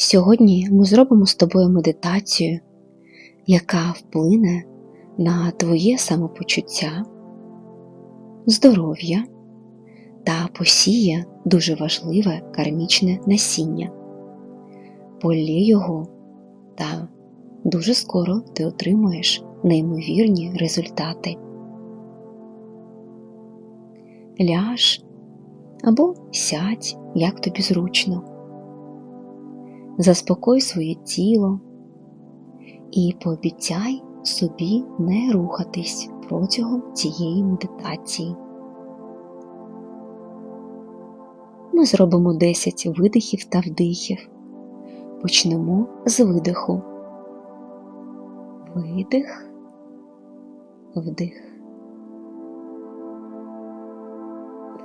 Сьогодні ми зробимо з тобою медитацію, яка вплине на твоє самопочуття, здоров'я та посіє дуже важливе кармічне насіння. Полє його, та дуже скоро ти отримаєш неймовірні результати. Ляж або сядь, як тобі зручно. Заспокой своє тіло і пообіцяй собі не рухатись протягом цієї медитації. Ми зробимо 10 видихів та вдихів. Почнемо з видиху. Видих, вдих.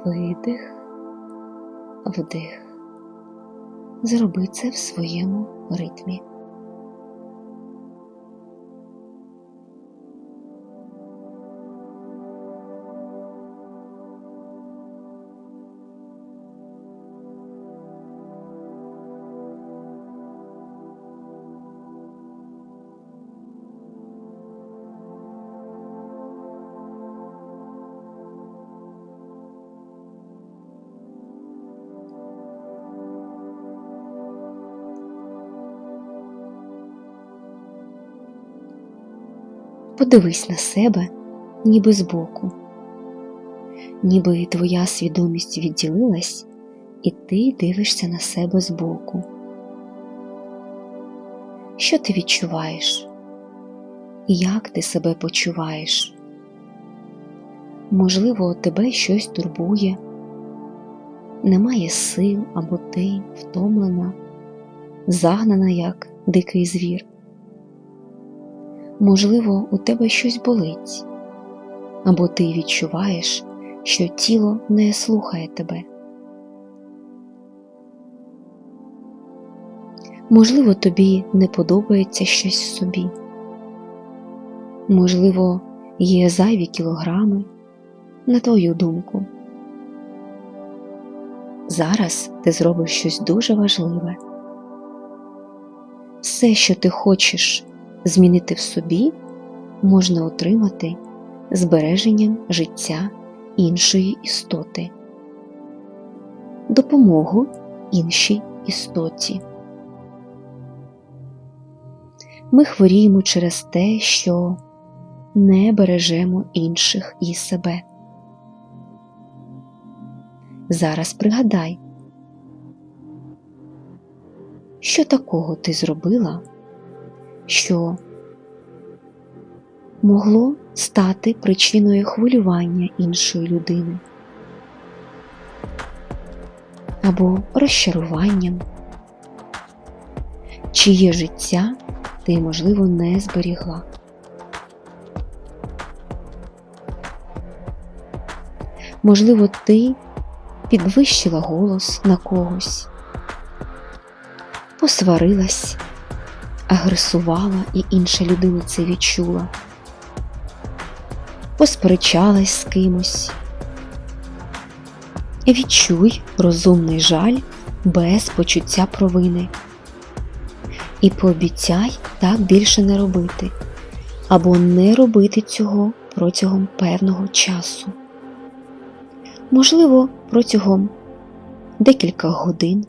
Видих, вдих. Зроби це в своєму ритмі. Подивись на себе, ніби збоку, ніби твоя свідомість відділилась, і ти дивишся на себе збоку. Що ти відчуваєш? Як ти себе почуваєш? Можливо, тебе щось турбує, немає сил або ти втомлена, загнана як дикий звір. Можливо, у тебе щось болить, або ти відчуваєш, що тіло не слухає тебе. Можливо, тобі не подобається щось собі. Можливо, є зайві кілограми, на твою думку. Зараз ти зробиш щось дуже важливе. Все, що ти хочеш змінити в собі, можна отримати збереженням життя іншої істоти, допомогу іншій істоті. Ми хворіємо через те, що не бережемо інших і себе. Зараз пригадай, що такого ти зробила, що могло стати причиною хвилювання іншої людини або розчаруванням, чиє життя ти, можливо, не зберігла. Можливо, ти підвищила голос на когось, посварилась, агресувала і інша людина це відчула, посперечалась з кимось. Відчуй розумний жаль без почуття провини і пообіцяй так більше не робити або не робити цього протягом певного часу. Можливо, протягом декілька годин,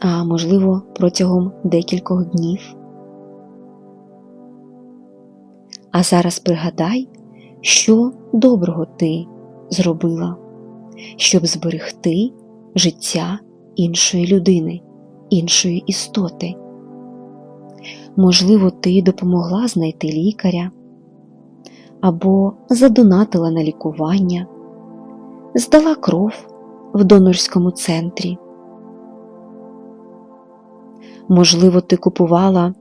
а можливо, протягом декількох днів. А зараз пригадай, що доброго ти зробила, щоб зберегти життя іншої людини, іншої істоти. Можливо, ти допомогла знайти лікаря або задонатила на лікування, здала кров в донорському центрі. Можливо, ти купувала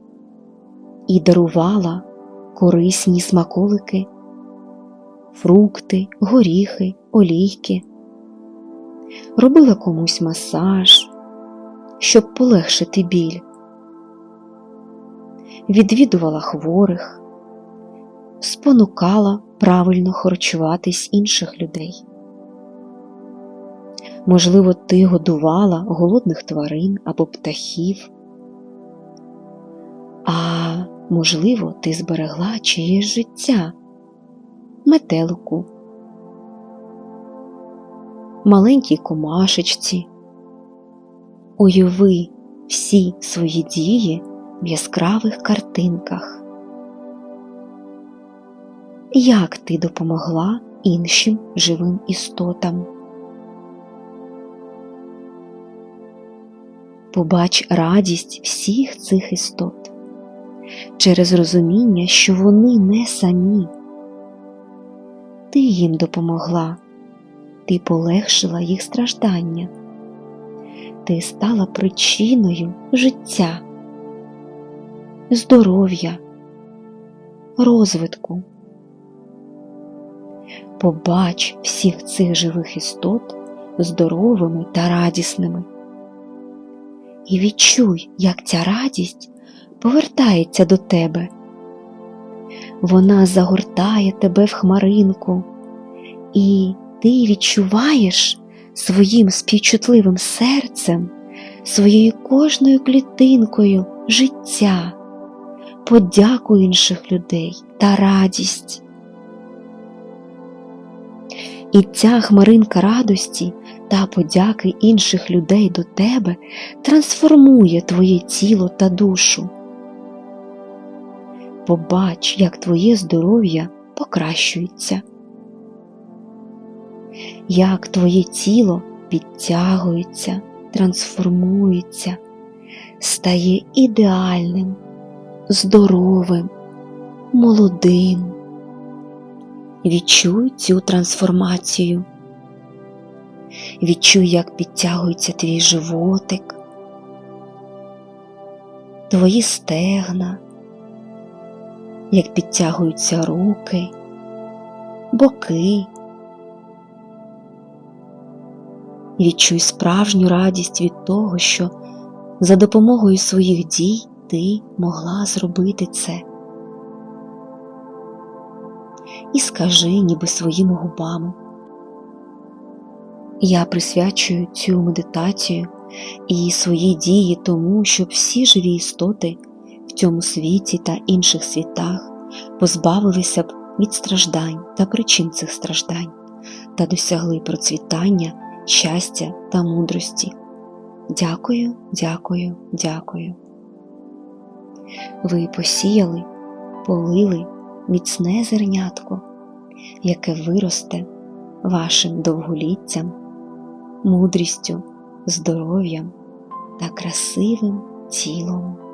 і дарувала корисні смаколики, фрукти, горіхи, олійки, робила комусь масаж, щоб полегшити біль, відвідувала хворих, спонукала правильно харчуватись інших людей. Можливо, ти годувала голодних тварин або птахів, а можливо, ти зберегла чиєсь життя, метелику, маленькій комашечці. Уяви всі свої дії в яскравих картинках. Як ти допомогла іншим живим істотам? Побач радість всіх цих істот через розуміння, що вони не самі. Ти їм допомогла, ти полегшила їх страждання, ти стала причиною життя, здоров'я, розвитку. Побач всіх цих живих істот здоровими та радісними. І відчуй, як ця радість повертається до тебе. Вона загортає тебе в хмаринку, і ти відчуваєш своїм співчутливим серцем, своєю кожною клітинкою життя, подяку інших людей та радість. І ця хмаринка радості та подяки інших людей до тебе трансформує твоє тіло та душу. Побач, як твоє здоров'я покращується, як твоє тіло підтягується, трансформується, стає ідеальним, здоровим, молодим. Відчуй цю трансформацію. Відчуй, як підтягується твій животик, твої стегна, як підтягуються руки, боки. Відчуй справжню радість від того, що за допомогою своїх дій ти могла зробити це. І скажи, ніби своїми губами. Я присвячую цю медитацію і свої дії тому, щоб всі живі істоти в цьому світі та інших світах позбавилися б від страждань та причин цих страждань та досягли процвітання, щастя та мудрості. Дякую, дякую, дякую. Ви посіяли, полили міцне зернятко, яке виросте вашим довголіттям, мудрістю, здоров'ям та красивим тілом.